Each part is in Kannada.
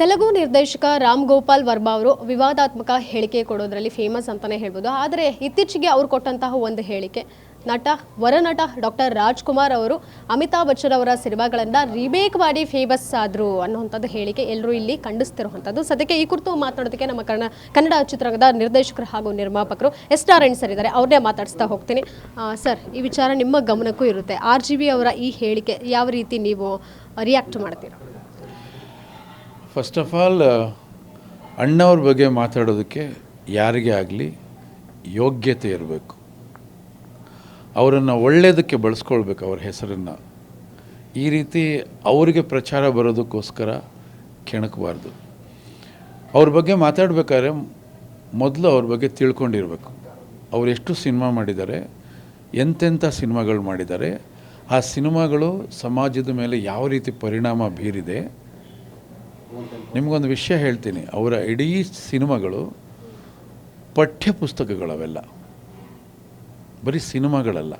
ತೆಲುಗು ನಿರ್ದೇಶಕ ರಾಮ್ ಗೋಪಾಲ್ ವರ್ಮಾ ಅವರು ವಿವಾದಾತ್ಮಕ ಹೇಳಿಕೆ ಕೊಡೋದ್ರಲ್ಲಿ ಫೇಮಸ್ ಅಂತಾನೆ ಹೇಳ್ಬೋದು. ಆದರೆ ಇತ್ತೀಚೆಗೆ ಅವರು ಕೊಟ್ಟಂತಹ ಒಂದು ಹೇಳಿಕೆ, ನಟ ವರನಟ ಡಾಕ್ಟರ್ ರಾಜ್ಕುಮಾರ್ ಅವರು ಅಮಿತಾಬ್ ಬಚ್ಚನ್ ಅವರ ಸಿನಿಮಾಗಳನ್ನ ರೀಮೇಕ್ ಮಾಡಿ ಫೇಮಸ್ ಆದ್ರು ಅನ್ನುವಂಥದ್ದು ಹೇಳಿಕೆ ಎಲ್ಲರೂ ಇಲ್ಲಿ ಖಂಡಿಸ್ತಿರುವಂಥದ್ದು. ಸದ್ಯಕ್ಕೆ ಈ ಕುರಿತು ಮಾತನಾಡೋದಕ್ಕೆ ನಮ್ಮ ಕನ್ನಡ ಕನ್ನಡ ಚಿತ್ರರಂಗದ ನಿರ್ದೇಶಕರು ಹಾಗೂ ನಿರ್ಮಾಪಕರು ಎಸ್ ನಾರಾಯಣ್ ಸರ್ ಇದ್ದಾರೆ. ಅವ್ರನ್ನೇ ಮಾತಾಡಿಸ್ತಾ ಹೋಗ್ತೀನಿ. ಸರ್, ಈ ವಿಚಾರ ನಿಮ್ಮ ಗಮನಕ್ಕೂ ಇರುತ್ತೆ. ಆರ್ ಜಿ ಅವರ ಈ ಹೇಳಿಕೆ ಯಾವ ರೀತಿ ನೀವು ರಿಯಾಕ್ಟ್ ಮಾಡ್ತೀರಾ? ಫಸ್ಟ್ ಆಫ್ ಆಲ್ ಅಣ್ಣವ್ರ ಬಗ್ಗೆ ಮಾತಾಡೋದಕ್ಕೆ ಯಾರಿಗೆ ಆಗಲಿ ಯೋಗ್ಯತೆ ಇರಬೇಕು. ಅವರನ್ನು ಒಳ್ಳೆಯದಕ್ಕೆ ಬಳಸ್ಕೊಳ್ಬೇಕು ಅವ್ರ ಹೆಸರನ್ನು. ಈ ರೀತಿ ಅವರಿಗೆ ಪ್ರಚಾರ ಬರೋದಕ್ಕೋಸ್ಕರ ಕೆಣಕಬಾರ್ದು. ಅವ್ರ ಬಗ್ಗೆ ಮಾತಾಡಬೇಕಾದ್ರೆ ಮೊದಲು ಅವ್ರ ಬಗ್ಗೆ ತಿಳ್ಕೊಂಡಿರಬೇಕು. ಅವ್ರು ಎಷ್ಟು ಸಿನಿಮಾ ಮಾಡಿದ್ದಾರೆ, ಎಂತೆಂಥ ಸಿನಿಮಾಗಳು ಮಾಡಿದ್ದಾರೆ, ಆ ಸಿನಿಮಾಗಳು ಸಮಾಜದ ಮೇಲೆ ಯಾವ ರೀತಿ ಪರಿಣಾಮ ಬೀರಿದೆ ನಿಮಗೊಂದು ವಿಷಯ ಹೇಳ್ತೀನಿ. ಅವರ ಇಡೀ ಸಿನಿಮಾಗಳು ಪಠ್ಯ ಪುಸ್ತಕಗಳವೆಲ್ಲ ಬರೀ ಸಿನಿಮಾಗಳಲ್ಲ,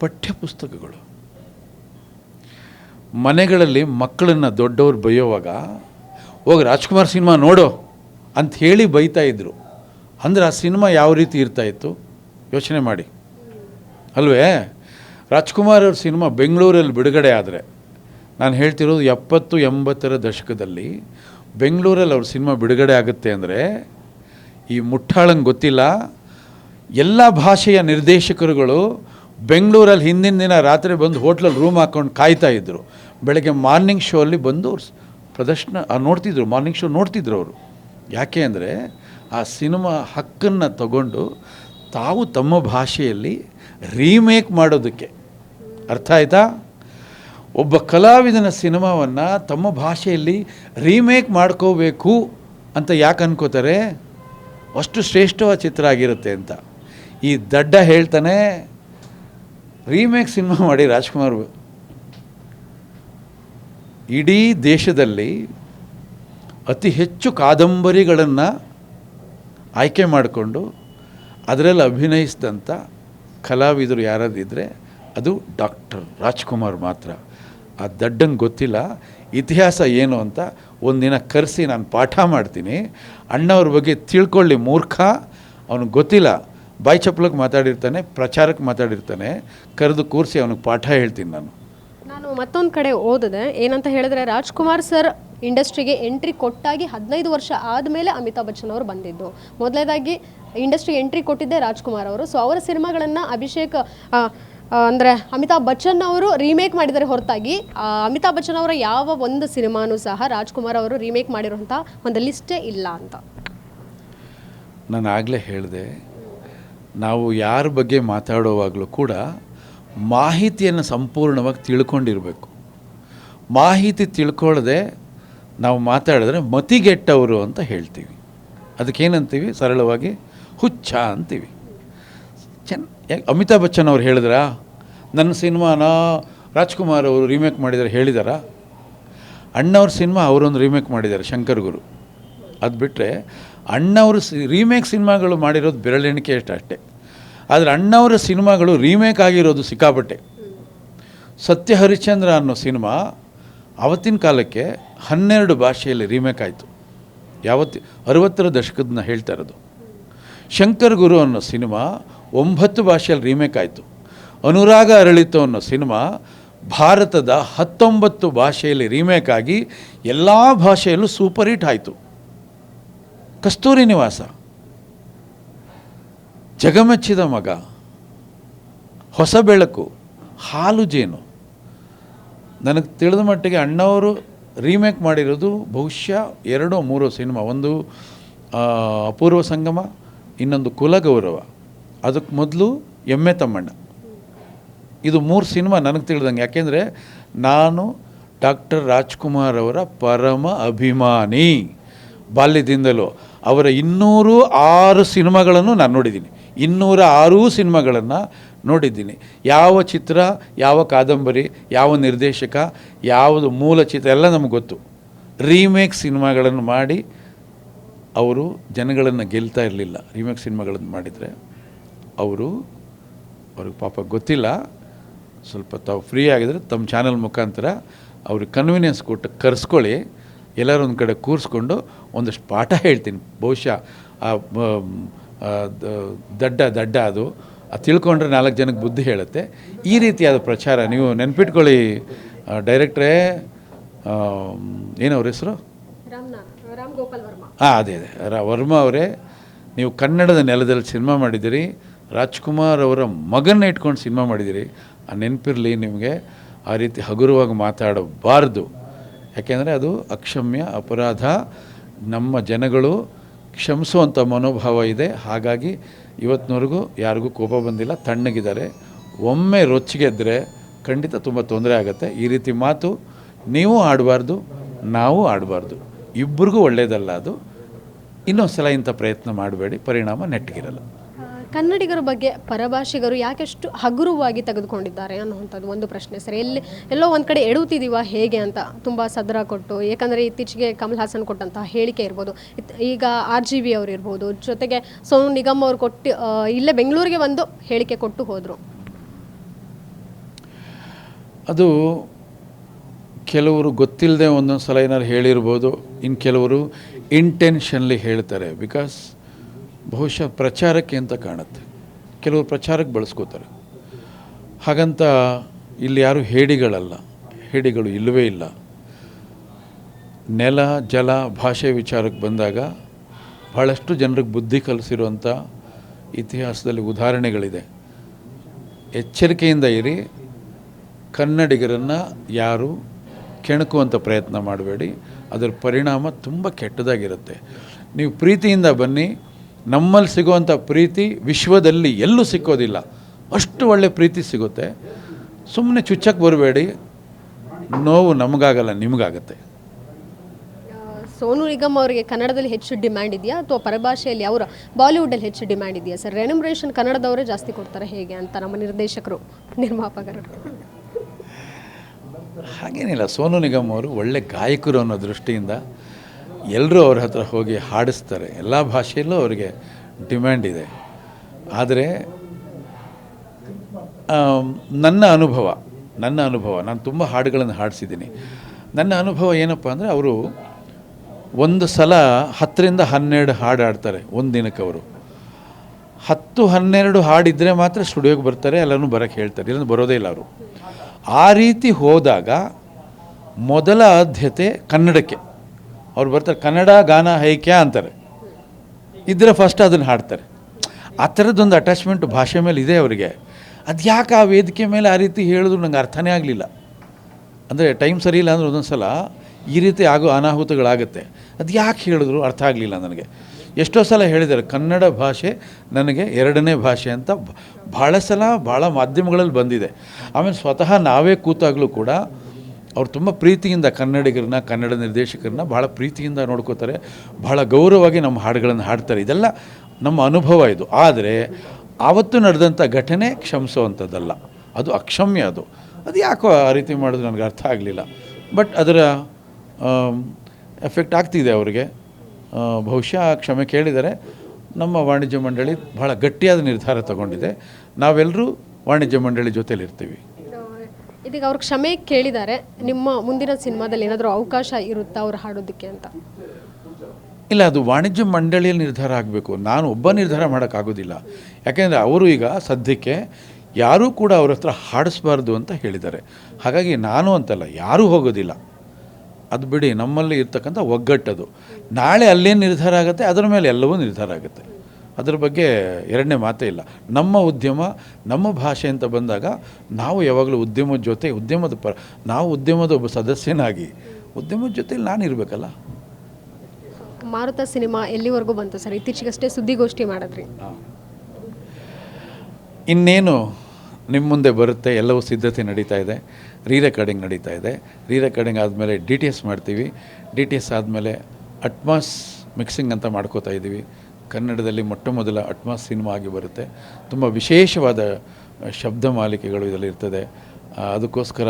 ಪಠ್ಯಪುಸ್ತಕಗಳು. ಮನೆಗಳಲ್ಲಿ ಮಕ್ಕಳನ್ನು ದೊಡ್ಡವ್ರು ಬೈಯೋವಾಗ, ಹೋಗಿ ರಾಜ್ಕುಮಾರ್ ಸಿನಿಮಾ ನೋಡು ಅಂತ ಹೇಳಿ ಬೈತಾ ಇದ್ರು. ಅಂದರೆ ಆ ಸಿನಿಮಾ ಯಾವ ರೀತಿ ಇರ್ತಾ ಇತ್ತು? ಯೋಚನೆ ಮಾಡಿ. ಅಲ್ವೇ? ರಾಜ್ಕುಮಾರ್ ಅವ್ರ ಸಿನಿಮಾ ಬೆಂಗಳೂರಲ್ಲಿ ಬಿಡುಗಡೆ ಆದರೆ. ನಾನು ಹೇಳ್ತಿರೋದು ಎಪ್ಪತ್ತು ಎಂಬತ್ತರ ದಶಕದಲ್ಲಿ ಬೆಂಗಳೂರಲ್ಲಿ ಅವ್ರ ಸಿನಿಮಾ ಬಿಡುಗಡೆ ಆಗುತ್ತೆ ಅಂದರೆ ಈ ಮುಟ್ಟಾಳಂಗೆ ಗೊತ್ತಿಲ್ಲ. ಎಲ್ಲ ಭಾಷೆಯ ನಿರ್ದೇಶಕರುಗಳು ಬೆಂಗಳೂರಲ್ಲಿ ಹಿಂದಿನ ದಿನ ರಾತ್ರಿ ಬಂದು ಹೋಟ್ಲಲ್ಲಿ ರೂಮ್ ಹಾಕ್ಕೊಂಡು ಕಾಯ್ತಾ ಇದ್ದರು ಬೆಳಗ್ಗೆ ಮಾರ್ನಿಂಗ್ ಶೋ ಅಲ್ಲಿ ಬಂದು ಪ್ರದರ್ಶನ ನೋಡ್ತಿದ್ರು ಮಾರ್ನಿಂಗ್ ಶೋ ನೋಡ್ತಿದ್ರು ಅವರು. ಯಾಕೆ ಅಂದರೆ ಆ ಸಿನಿಮಾ ಹಕ್ಕನ್ನು ತಗೊಂಡು ತಾವು ತಮ್ಮ ಭಾಷೆಯಲ್ಲಿ ರೀಮೇಕ್ ಮಾಡೋದಕ್ಕೆ. ಅರ್ಥ ಆಯ್ತಾ? ಒಬ್ಬ ಕಲಾವಿದನ ಸಿನಿಮಾವನ್ನು ತಮ್ಮ ಭಾಷೆಯಲ್ಲಿ ರೀಮೇಕ್ ಮಾಡ್ಕೋಬೇಕು ಅಂತ ಯಾಕೆ ಅನ್ಕೋತಾರೆ? ಅಷ್ಟು ಶ್ರೇಷ್ಠವಾದ ಚಿತ್ರ ಆಗಿರುತ್ತೆ ಅಂತ. ಈ ದಡ್ಡ ಹೇಳ್ತಾನೆ, ರೀಮೇಕ್ ಸಿನಿಮಾ ಮಾಡಿ ರಾಜ್ಕುಮಾರ್. ಇಡೀ ದೇಶದಲ್ಲಿ ಅತಿ ಹೆಚ್ಚು ಕಾದಂಬರಿಗಳನ್ನು ಆಯ್ಕೆ ಮಾಡಿಕೊಂಡು ಅದರಲ್ಲಿ ಅಭಿನಯಿಸಿದಂಥ ಕಲಾವಿದರು ಯಾರಾದಿದ್ದರೆ ಅದು ಡಾಕ್ಟರ್ ರಾಜ್ಕುಮಾರ್ ಮಾತ್ರ. ಆ ದಡ್ಡಂಗೆ ಗೊತ್ತಿಲ್ಲ, ಇತಿಹಾಸ ಏನು ಅಂತ ಒಂದಿನ ಕರೆಸಿ ನಾನು ಪಾಠ ಮಾಡ್ತೀನಿ. ಅಣ್ಣವ್ರ ಬಗ್ಗೆ ತಿಳ್ಕೊಳ್ಳಿ ಮೂರ್ಖ, ಅವನಿಗೆ ಗೊತ್ತಿಲ್ಲ. ಬಾಯಿ ಚಪ್ಪಲಕ್ಕೆ ಮಾತಾಡಿರ್ತಾನೆ ಪ್ರಚಾರಕ್ಕೆ ಮಾತಾಡಿರ್ತಾನೆ, ಕರೆದು ಕೂರಿಸಿ ಅವನಿಗೆ ಪಾಠ ಹೇಳ್ತೀನಿ ನಾನು. ನಾನು ಮತ್ತೊಂದು ಕಡೆ ಓದಿದೆ. ಏನಂತ ಹೇಳಿದ್ರೆ ರಾಜ್ಕುಮಾರ್ ಸರ್ ಇಂಡಸ್ಟ್ರಿಗೆ ಎಂಟ್ರಿ ಕೊಟ್ಟಾಗಿ ಹದಿನೈದು ವರ್ಷ ಆದಮೇಲೆ ಅಮಿತಾಬ್ ಬಚ್ಚನ್ ಅವರು ಬಂದಿದ್ದು. ಮೊದಲೇದಾಗಿ ಇಂಡಸ್ಟ್ರಿಗೆ ಎಂಟ್ರಿ ಕೊಟ್ಟಿದ್ದೆ ರಾಜ್ಕುಮಾರ್ ಅವರು. ಸೊ ಅವರ ಸಿನಿಮಾಗಳನ್ನು ಅಭಿಷೇಕ್ ಅಂದ್ರೆ ಅಮಿತಾಬ್ ಬಚ್ಚನ್ ಅವರು ರೀಮೇಕ್ ಮಾಡಿದರೆ ಹೊರತಾಗಿ. ಅಮಿತಾಬ್ ಬಚ್ಚನ್ ಅವರ ಯಾವ ಒಂದು ಸಿನಿಮಾನೂ ಸಹ ರಾಜ್ಕುಮಾರ್ ಅವರು ರೀಮೇಕ್ ಮಾಡಿರುವಂಥ ಒಂದು ಲಿಸ್ಟೇ ಇಲ್ಲ ಅಂತ. ನಾನು ಆಗಲೇ ಹೇಳಿದೆ, ನಾವು ಯಾರ ಬಗ್ಗೆ ಮಾತಾಡುವಾಗಲೂ ಕೂಡ ಮಾಹಿತಿಯನ್ನು ಸಂಪೂರ್ಣವಾಗಿ ತಿಳ್ಕೊಂಡಿರಬೇಕು. ಮಾಹಿತಿ ತಿಳ್ಕೊಳ್ಳದೆ ನಾವು ಮಾತಾಡಿದ್ರೆ ಮತಿಗೆಟ್ಟವರು ಅಂತ ಹೇಳ್ತೀವಿ. ಅದಕ್ಕೇನಂತೀವಿ? ಸರಳವಾಗಿ ಹುಚ್ಚ ಅಂತೀವಿ. ಚೆನ್ನ ಯಾಕೆ ಅಮಿತಾಬ್ ಬಚ್ಚನ್ ಅವ್ರು ಹೇಳಿದ್ರಾ? ನನ್ನ ಸಿನಿಮಾನ ರಾಜ್ಕುಮಾರ್ ಅವರು ರೀಮೇಕ್ ಮಾಡಿದ್ದಾರೆ ಹೇಳಿದಾರಾ? ಅಣ್ಣವ್ರ ಸಿನಿಮಾ ಅವರೊಂದು ರೀಮೇಕ್ ಮಾಡಿದ್ದಾರೆ ಶಂಕರ್ ಗುರು. ಅದು ಬಿಟ್ಟರೆ ಅಣ್ಣವರು ಸಿ ರೀಮೇಕ್ ಸಿನಿಮಾಗಳು ಮಾಡಿರೋದು ಬೆರಳೆಣಿಕೆ ಅಷ್ಟು ಅಷ್ಟೇ. ಆದರೆ ಅಣ್ಣವರ ಸಿನಿಮಾಗಳು ರೀಮೇಕ್ ಆಗಿರೋದು ಸಿಕ್ಕಾಪಟ್ಟೆ. ಸತ್ಯ ಹರಿಶ್ಚಂದ್ರ ಅನ್ನೋ ಸಿನಿಮಾ ಆವತ್ತಿನ ಕಾಲಕ್ಕೆ ಹನ್ನೆರಡು ಭಾಷೆಯಲ್ಲಿ ರೀಮೇಕ್ ಆಯಿತು. ಯಾವತ್ತಿ, ಅರವತ್ತರ ದಶಕದನ್ನ ಹೇಳ್ತಾ ಇರೋದು. ಶಂಕರ್ ಗುರು ಅನ್ನೋ ಸಿನಿಮಾ ಒಂಬತ್ತು ಭಾಷೆಯಲ್ಲಿ ರೀಮೇಕ್ ಆಯಿತು. ಅನುರಾಗ ಅರಳಿತು ಅನ್ನೋ ಸಿನಿಮಾ ಭಾರತದ ಹತ್ತೊಂಬತ್ತು ಭಾಷೆಯಲ್ಲಿ ರೀಮೇಕ್ ಆಗಿ ಎಲ್ಲ ಭಾಷೆಯಲ್ಲೂ ಸೂಪರ್ ಹಿಟ್ ಆಯಿತು. ಕಸ್ತೂರಿ ನಿವಾಸ. ಜಗಮೆಚ್ಚಿದ ಮಗ. ಹೊಸ ಬೆಳಕು. ಹಾಲು ಜೇನು. ನನಗೆ ತಿಳಿದ ಮಟ್ಟಿಗೆ ಅಣ್ಣವರು ರೀಮೇಕ್ ಮಾಡಿರೋದು ಬಹುಶಃ ಎರಡೋ ಮೂರೋ ಸಿನಿಮಾ. ಒಂದು ಅಪೂರ್ವ ಸಂಗಮ, ಇನ್ನೊಂದು ಕುಲಗೌರವ. ಅದಕ್ಕೆ ಮೊದಲು ಎಮ್ಮೆ ತಮ್ಮಣ್ಣ. ಇದು ಮೂರು ಸಿನಿಮಾ ನನಗೆ ತಿಳಿದಂಗೆ. ಯಾಕೆಂದರೆ ನಾನು ಡಾಕ್ಟರ್ ರಾಜ್ಕುಮಾರ್ ಅವರ ಪರಮ ಅಭಿಮಾನಿ ಬಾಲ್ಯದಿಂದಲೂ. ಅವರ ಇನ್ನೂರು ಆರು ಸಿನಿಮಾಗಳನ್ನು ನಾನು ನೋಡಿದ್ದೀನಿ. ಇನ್ನೂರ ಆರೂ ಸಿನಿಮಾಗಳನ್ನು ನೋಡಿದ್ದೀನಿ. ಯಾವ ಚಿತ್ರ, ಯಾವ ಕಾದಂಬರಿ, ಯಾವ ನಿರ್ದೇಶಕ, ಯಾವುದು ಮೂಲ ಚಿತ್ರ ಎಲ್ಲ ನಮ್ಗೆ ಗೊತ್ತು. ರೀಮೇಕ್ ಸಿನಿಮಾಗಳನ್ನು ಮಾಡಿ ಅವರು ಜನಗಳನ್ನು ಗೆಲ್ತಾ ಇರಲಿಲ್ಲ. ರೀಮೇಕ್ ಸಿನಿಮಾಗಳನ್ನು ಮಾಡಿದರೆ. ಅವರು ಅವ್ರಿಗೆ ಪಾಪ ಗೊತ್ತಿಲ್ಲ. ಸ್ವಲ್ಪ ತಾವು ಫ್ರೀ ಆಗಿದ್ರೆ ತಮ್ಮ ಚಾನಲ್ ಮುಖಾಂತರ ಅವ್ರಿಗೆ ಕನ್ವೀನಿಯನ್ಸ್ ಕೊಟ್ಟು ಕರೆಸ್ಕೊಳ್ಳಿ. ಎಲ್ಲರೂ ಒಂದು ಕಡೆ ಕೂರಿಸ್ಕೊಂಡು ಒಂದಷ್ಟು ಪಾಠ ಹೇಳ್ತೀನಿ. ಬಹುಶಃ ಆ ದಡ್ಡ ದಡ್ಡ ಅದು. ಅದು ತಿಳ್ಕೊಂಡ್ರೆ ನಾಲ್ಕು ಜನಕ್ಕೆ ಬುದ್ಧಿ ಹೇಳುತ್ತೆ. ಈ ರೀತಿಯಾದ ಪ್ರಚಾರ ನೀವು ನೆನ್ಪಿಟ್ಕೊಳ್ಳಿ ಡೈರೆಕ್ಟ್ರೇ ಏನವ್ರ ಹೆಸರು? ಹಾಂ ಅದೇ ಅದೇ. ರ ವರ್ಮಾ ಅವರೇ ನೀವು ಕನ್ನಡದ ನೆಲದಲ್ಲಿ ಸಿನಿಮಾ ಮಾಡಿದ್ದೀರಿ. ರಾಜ್ಕುಮಾರ್ ಅವರ ಮಗನ್ನ ಇಟ್ಕೊಂಡು ಸಿನಿಮಾ ಮಾಡಿದಿರಿ ಆ ನೆನಪಿರಲಿ ನಿಮಗೆ. ಆ ರೀತಿ ಹಗುರವಾಗಿ ಮಾತಾಡಬಾರ್ದು. ಯಾಕೆಂದರೆ ಅದು ಅಕ್ಷಮ್ಯ ಅಪರಾಧ. ನಮ್ಮ ಜನಗಳು ಕ್ಷಮಿಸುವಂಥ ಮನೋಭಾವ ಇದೆ. ಹಾಗಾಗಿ ಇವತ್ತಿನವರೆಗೂ ಯಾರಿಗೂ ಕೋಪ ಬಂದಿಲ್ಲ. ತಣ್ಣಗಿದ್ದಾರೆ. ಒಮ್ಮೆ ರೊಚ್ಚಿಗೆದ್ರೆ ಖಂಡಿತ ತುಂಬ ತೊಂದರೆ ಆಗುತ್ತೆ. ಈ ರೀತಿ ಮಾತು ನೀವು ಆಡಬಾರ್ದು, ನಾವು ಆಡಬಾರ್ದು. ಇಬ್ಬರಿಗೂ ಒಳ್ಳೆಯದಲ್ಲ ಅದು. ಇನ್ನೊಂದು ಸಲ ಇಂಥ ಪ್ರಯತ್ನ ಮಾಡಬೇಡಿ. ಪರಿಣಾಮ ನೆಟ್ಟಗಿರಲ್ಲ. ಕನ್ನಡಿಗರ ಬಗ್ಗೆ ಪರಭಾಷಿಗರು ಯಾಕೆಷ್ಟು ಹಗುರವಾಗಿ ತೆಗೆದುಕೊಂಡಿದ್ದಾರೆ ಅನ್ನುವಂಥದ್ದು ಒಂದು ಪ್ರಶ್ನೆ ಸರ್. ಎಲ್ಲಿ ಎಲ್ಲೋ ಒಂದು ಕಡೆ ಎಡುತ್ತಿದ್ದೀವ ಹೇಗೆ ಅಂತ ತುಂಬ ಸದರ ಕೊಟ್ಟು, ಏಕೆಂದರೆ ಇತ್ತೀಚೆಗೆ ಕಮಲ್ ಹಾಸನ್ ಕೊಟ್ಟಂತಹ ಹೇಳಿಕೆ ಇರ್ಬೋದು ಈಗ ಆರ್ ಜಿ ಬಿ ಅವರು ಇರ್ಬೋದು, ಜೊತೆಗೆ ಸೋನು ನಿಗಮ್ ಅವರು ಕೊಟ್ಟು ಇಲ್ಲೇ ಬೆಂಗಳೂರಿಗೆ ಒಂದು ಹೇಳಿಕೆ ಕೊಟ್ಟು ಹೋದರು. ಅದು ಕೆಲವರು ಗೊತ್ತಿಲ್ಲದೆ ಒಂದೊಂದು ಸಲ ಏನಾದ್ರು ಹೇಳಿರ್ಬೋದು ಇನ್ನು ಕೆಲವರು ಇಂಟೆನ್ಷನ್ಲಿ ಹೇಳ್ತಾರೆ ಬಿಕಾಸ್ ಬಹುಶಃ ಪ್ರಚಾರಕ್ಕೆ ಅಂತ ಕಾಣುತ್ತೆ. ಕೆಲವರು ಪ್ರಚಾರಕ್ಕೆ ಬಳಸ್ಕೋತಾರೆ. ಹಾಗಂತ ಇಲ್ಲಿ ಯಾರು ಹೇಡಿಗಳಲ್ಲ, ಹೇಡಿಗಳು ಇಲ್ಲವೇ ಇಲ್ಲ. ನೆಲ, ಜಲ, ಭಾಷೆ ವಿಚಾರಕ್ಕೆ ಬಂದಾಗ ಬಹಳಷ್ಟು ಜನರಿಗೆ ಬುದ್ಧಿ ಕಲಿಸಿರುವಂಥ ಇತಿಹಾಸದಲ್ಲಿ ಉದಾಹರಣೆಗಳಿದೆ. ಎಚ್ಚರಿಕೆಯಿಂದ ಇರಿ, ಕನ್ನಡಿಗರನ್ನು ಯಾರು ಕೆಣಕುವಂಥ ಪ್ರಯತ್ನ ಮಾಡಬೇಡಿ, ಅದರ ಪರಿಣಾಮ ತುಂಬ ಕೆಟ್ಟದಾಗಿರುತ್ತೆ. ನೀವು ಪ್ರೀತಿಯಿಂದ ಬನ್ನಿ ನಮ್ಮಲ್ಲಿ ಸಿಗುವಂಥ ಪ್ರೀತಿ ವಿಶ್ವದಲ್ಲಿ ಎಲ್ಲೂ ಸಿಕ್ಕೋದಿಲ್ಲ. ಅಷ್ಟು ಒಳ್ಳೆ ಪ್ರೀತಿ ಸಿಗುತ್ತೆ. ಸುಮ್ಮನೆ ಚುಚ್ಚಕ್ಕೆ ಬರಬೇಡಿ. ನೋವು ನಮಗಾಗಲ್ಲ ನಿಮಗಾಗತ್ತೆ. ಸೋನು ನಿಗಮ್ ಅವರಿಗೆ ಕನ್ನಡದಲ್ಲಿ ಹೆಚ್ಚು ಡಿಮ್ಯಾಂಡ್ ಇದೆಯಾ? ಅಥವಾ ಪರಭಾಷೆಯಲ್ಲಿ ಅವರ ಬಾಲಿವುಡಲ್ಲಿ ಹೆಚ್ಚು ಡಿಮ್ಯಾಂಡ್ ಇದೆಯಾ? ಸರ್ ರೆನ್ಯುಮರೇಷನ್ ಕನ್ನಡದವರೇ ಜಾಸ್ತಿ ಕೊಡ್ತಾರೆ ಹೇಗೆ ಅಂತ ನಮ್ಮ ನಿರ್ದೇಶಕರು ನಿರ್ಮಾಪಕರು? ಹಾಗೇನಿಲ್ಲ. ಸೋನು ನಿಗಮ್ ಅವರು ಒಳ್ಳೆ ಗಾಯಕರು ಅನ್ನೋ ದೃಷ್ಟಿಯಿಂದ ಎಲ್ಲರೂ ಅವ್ರ ಹತ್ರ ಹೋಗಿ ಹಾಡಿಸ್ತಾರೆ. ಎಲ್ಲ ಭಾಷೆಯಲ್ಲೂ ಅವರಿಗೆ ಡಿಮ್ಯಾಂಡ್ ಇದೆ. ಆದರೆ ನನ್ನ ಅನುಭವ ನನ್ನ ಅನುಭವ, ನಾನು ತುಂಬ ಹಾಡುಗಳನ್ನು ಹಾಡಿಸಿದ್ದೀನಿ. ನನ್ನ ಅನುಭವ ಏನಪ್ಪ ಅಂದರೆ ಅವರು ಒಂದು ಸಲ ಹತ್ತರಿಂದ ಹನ್ನೆರಡು ಹಾಡು ಹಾಡ್ತಾರೆ ಒಂದು ದಿನಕ್ಕೆ ಅವರು. ಹತ್ತು ಹನ್ನೆರಡು ಹಾಡಿದ್ರೆ ಮಾತ್ರ ಸ್ಟುಡಿಯೋಗೆ ಬರ್ತಾರೆ, ಎಲ್ಲನೂ ಬರೋಕ್ಕೆ ಹೇಳ್ತಾರೆ, ಇಲ್ಲಂದ್ರೆ ಬರೋದೇ ಇಲ್ಲ ಅವರು. ಆ ರೀತಿ ಹೋದಾಗ ಮೊದಲ ಆದ್ಯತೆ ಕನ್ನಡಕ್ಕೆ. ಅವ್ರು ಬರ್ತಾರೆ, ಕನ್ನಡ ಗಾನ ಹೈಕ್ಯ ಅಂತಾರೆ. ಇದ್ರೆ ಫಸ್ಟ್ ಅದನ್ನು ಹಾಡ್ತಾರೆ. ಆ ಥರದ್ದೊಂದು ಅಟ್ಯಾಚ್ಮೆಂಟ್ ಭಾಷೆ ಮೇಲೆ ಇದೆ ಅವರಿಗೆ. ಅದು ಯಾಕೆ ಆ ವೇದಿಕೆ ಮೇಲೆ ಆ ರೀತಿ ಹೇಳಿದ್ರು ನಂಗೆ ಅರ್ಥನೇ ಆಗಲಿಲ್ಲ. ಅಂದರೆ ಟೈಮ್ ಸರಿ ಇಲ್ಲ ಅಂದ್ರೆ ಒಂದೊಂದು ಸಲ ಈ ರೀತಿ ಆಗೋ ಅನಾಹುತಗಳಾಗುತ್ತೆ. ಅದು ಯಾಕೆ ಹೇಳಿದ್ರು ಅರ್ಥ ಆಗಲಿಲ್ಲ ನನಗೆ. ಎಷ್ಟೋ ಸಲ ಹೇಳಿದ್ದಾರೆ, ಕನ್ನಡ ಭಾಷೆ ನನಗೆ ಎರಡನೇ ಭಾಷೆ ಅಂತ ಭಾಳ ಸಲ ಭಾಳ ಮಾಧ್ಯಮಗಳಲ್ಲಿ ಬಂದಿದೆ. ಆಮೇಲೆ ಸ್ವತಃ ನಾವೇ ಕೂತಾಗಲೂ ಕೂಡ ಅವ್ರು ತುಂಬ ಪ್ರೀತಿಯಿಂದ ಕನ್ನಡಿಗರನ್ನ, ಕನ್ನಡ ನಿರ್ದೇಶಕರನ್ನ ಭಾಳ ಪ್ರೀತಿಯಿಂದ ನೋಡ್ಕೋತಾರೆ. ಭಾಳ ಗೌರವವಾಗಿ ನಮ್ಮ ಹಾಡುಗಳನ್ನು ಹಾಡ್ತಾರೆ. ಇದೆಲ್ಲ ನಮ್ಮ ಅನುಭವ ಇದು. ಆದರೆ ಆವತ್ತು ನಡೆದಂಥ ಘಟನೆ ಕ್ಷಮಿಸುವಂಥದ್ದಲ್ಲ. ಅದು ಅಕ್ಷಮ್ಯ ಅದು. ಅದು ಯಾಕೋ ಆ ರೀತಿ ಮಾಡೋದು ನನಗೆ ಅರ್ಥ ಆಗಲಿಲ್ಲ. ಬಟ್ ಅದರ ಎಫೆಕ್ಟ್ ಆಗ್ತಿದೆ ಅವರಿಗೆ. ಬಹುಶಃ ಕ್ಷಮೆ ಕೇಳಿದರೆ ನಮ್ಮ ವಾಣಿಜ್ಯ ಮಂಡಳಿ ಬಹಳ ಗಟ್ಟಿಯಾದ ನಿರ್ಧಾರ ತಗೊಂಡಿದೆ. ನಾವೆಲ್ಲರೂ ವಾಣಿಜ್ಯ ಮಂಡಳಿ ಜೊತೆಲಿರ್ತೀವಿ. ಇದೀಗ ಅವ್ರು ಕ್ಷಮೆ ಕೇಳಿದ್ದಾರೆ. ನಿಮ್ಮ ಮುಂದಿನ ಸಿನಿಮಾದಲ್ಲಿ ಏನಾದರೂ ಅವಕಾಶ ಇರುತ್ತಾ ಅವ್ರು ಹಾಡೋದಕ್ಕೆ ಅಂತ? ಇಲ್ಲ, ಅದು ವಾಣಿಜ್ಯ ಮಂಡಳಿಯಲ್ಲಿ ನಿರ್ಧಾರ ಆಗಬೇಕು. ನಾನು ಒಬ್ಬ ನಿರ್ಧಾರ ಮಾಡೋಕ್ಕಾಗೋದಿಲ್ಲ. ಯಾಕೆಂದರೆ ಅವರು ಈಗ ಸದ್ಯಕ್ಕೆ ಯಾರೂ ಕೂಡ ಅವ್ರ ಹತ್ರ ಹಾಡಿಸ್ಬಾರ್ದು ಅಂತ ಹೇಳಿದ್ದಾರೆ. ಹಾಗಾಗಿ ನಾನು ಅಂತಲ್ಲ, ಯಾರೂ ಹೋಗೋದಿಲ್ಲ. ಅದು ಬಿಡಿ, ನಮ್ಮಲ್ಲಿ ಇರ್ತಕ್ಕಂಥ ಒಗ್ಗಟ್ಟದು. ನಾಳೆ ಅಲ್ಲೇನು ನಿರ್ಧಾರ ಆಗುತ್ತೆ, ಅದರ ಮೇಲೆ ಎಲ್ಲವೂ ನಿರ್ಧಾರ ಆಗುತ್ತೆ. ಅದ್ರ ಬಗ್ಗೆ ಎರಡನೇ ಮಾತೇ ಇಲ್ಲ. ನಮ್ಮ ಉದ್ಯಮ ನಮ್ಮ ಭಾಷೆ ಅಂತ ಬಂದಾಗ ನಾವು ಯಾವಾಗಲೂ ಉದ್ಯಮದ ಜೊತೆ ಉದ್ಯಮದ ಪರ ನಾವು ಉದ್ಯಮದ ಒಬ್ಬ ಸದಸ್ಯನಾಗಿ ಉದ್ಯಮದ ಜೊತೆಲಿ ನಾನು ಇರಬೇಕಲ್ಲ? ಮಾರುತ ಸಿನಿಮಾ ಎಲ್ಲಿವರೆಗೂ ಬಂತು ಸರ್? ಇತ್ತೀಚೆಗಷ್ಟೇ ಸುದ್ದಿಗೋಷ್ಠಿ ಮಾಡಿದ್ರಿ. ಇನ್ನೇನು ನಿಮ್ಮ ಮುಂದೆ ಬರುತ್ತೆ ಎಲ್ಲವೂ ಸಿದ್ಧತೆ ನಡೀತಾ ಇದೆ ರೀ ರೆಕಾರ್ಡಿಂಗ್ ನಡೀತಾ ಇದೆ. ರೀ ರೆಕಾರ್ಡಿಂಗ್ ಆದಮೇಲೆ ಡಿ ಟಿ ಎಸ್ ಮಾಡ್ತೀವಿ. ಡಿ ಟಿ ಎಸ್ ಆದಮೇಲೆ ಅಟ್ಮಾಸ್ ಮಿಕ್ಸಿಂಗ್ ಅಂತ ಮಾಡ್ಕೋತಾ ಇದ್ದೀವಿ ಕನ್ನಡದಲ್ಲಿ ಮೊಟ್ಟ ಮೊದಲ ಅಟ್ಮಾಸ್ ಸಿನಿಮಾ ಆಗಿ ಬರುತ್ತೆ. ತುಂಬ ವಿಶೇಷವಾದ ಶಬ್ದ ಮಾಲಿಕೆಗಳು ಇದರಲ್ಲಿ ಇರ್ತದೆ. ಅದಕ್ಕೋಸ್ಕರ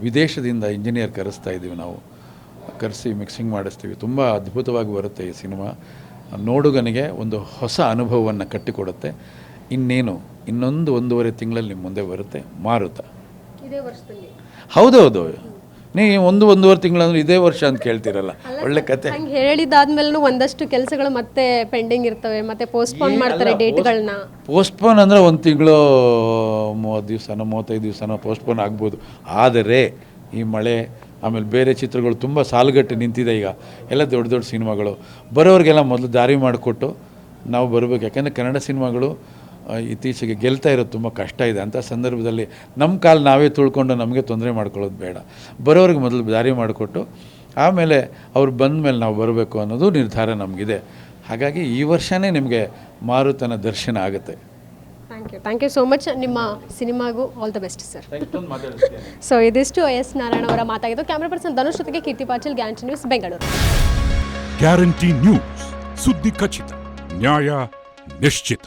ವಿದೇಶದಿಂದ ಇಂಜಿನಿಯರ್ ಕರೆಸ್ತಾ ಇದ್ದೀವಿ ನಾವು. ಕರೆಸಿ ಮಿಕ್ಸಿಂಗ್ ಮಾಡಿಸ್ತೀವಿ. ತುಂಬ ಅದ್ಭುತವಾಗಿ ಬರುತ್ತೆ ಈ ಸಿನಿಮಾ. ನೋಡುಗನಿಗೆ ಒಂದು ಹೊಸ ಅನುಭವವನ್ನು ಕಟ್ಟಿಕೊಡುತ್ತೆ. ಇನ್ನೇನು ಇನ್ನೊಂದು ಒಂದೂವರೆ ತಿಂಗಳಲ್ಲಿ ನಿಮ್ಮ ಮುಂದೆ ಬರುತ್ತೆ. ಮಾರುತ. ಹೌದೌದು. ನೀ ಒಂದು ಒಂದೂವರೆ ತಿಂಗಳಂದ್ರೆ ಇದೇ ವರ್ಷ ಅಂತ ಕೇಳ್ತಿರಲ್ಲ. ಒಳ್ಳೆ ಕತೆ. ಹಂಗೆ ಹೇಳಿದಾದ್ಮೇಲೂ ಒಂದಷ್ಟು ಕೆಲಸಗಳು ಮತ್ತೆ ಪೆಂಡಿಂಗ್ ಇರ್ತವೆ ಮತ್ತೆ ಪೋಸ್ಟ್ಪೋನ್ ಮಾಡ್ತಾರೆ ಡೇಟ್ಗಳನ್ನ. ಪೋಸ್ಟ್ಪೋನ್ ಅಂದರೆ ಒಂದು ತಿಂಗಳು ಮೂವತ್ತು ದಿವಸನೋ ಮೂವತ್ತೈದು ದಿವಸನೋ ಪೋಸ್ಟ್ಪೋನ್ ಆಗ್ಬೋದು. ಆದರೆ ಈ ಮಳೆ ಆಮೇಲೆ ಬೇರೆ ಚಿತ್ರಗಳು ತುಂಬ ಸಾಲುಗಟ್ಟಿ ನಿಂತಿದೆ ಈಗ. ಎಲ್ಲ ದೊಡ್ಡ ದೊಡ್ಡ ಸಿನಿಮಾಗಳು. ಬರೋರಿಗೆಲ್ಲ ಮೊದಲು ದಾರಿ ಮಾಡಿಕೊಟ್ಟು ನಾವು ಬರಬೇಕು. ಯಾಕೆಂದರೆ ಕನ್ನಡ ಸಿನಿಮಾಗಳು ಇತ್ತೀಚೆಗೆ ಗೆಲ್ತಾ ಇರೋದು ತುಂಬ ಕಷ್ಟ ಇದೆ. ಅಂಥ ಸಂದರ್ಭದಲ್ಲಿ ನಮ್ಮ ಕಾಲು ನಾವೇ ತುಳ್ಕೊಂಡು ನಮಗೆ ತೊಂದರೆ ಮಾಡ್ಕೊಳ್ಳೋದು ಬೇಡ. ಬರೋರಿಗೆ ಮೊದಲು ದಾರಿ ಮಾಡಿಕೊಟ್ಟು ಆಮೇಲೆ ಅವ್ರು ಬಂದ ಮೇಲೆ ನಾವು ಬರಬೇಕು ಅನ್ನೋದು ನಿರ್ಧಾರ ನಮಗಿದೆ. ಹಾಗಾಗಿ ಈ ವರ್ಷವೇ ನಿಮಗೆ ಮಾರುತನ ದರ್ಶನ ಆಗುತ್ತೆ. Thank you thank you so much ನಿಮ್ಮ ಸಿನಿಮಾಗೂ all the best sir so ಇದಿಷ್ಟು ಎಸ್ ನಾರಾಯಣ ಅವರ ಮಾತಾಗಿದ್ದು. ಕ್ಯಾಮ್ರಾ ಪರ್ಸನ್ ಧನುಷ್ ಜೊತೆಗೆ Keerthi Patil Guarantee News Bengaluru Guarantee News ಸುದ್ದಿ ಖಚಿತ ನ್ಯಾಯ ನಿಶ್ಚಿತ.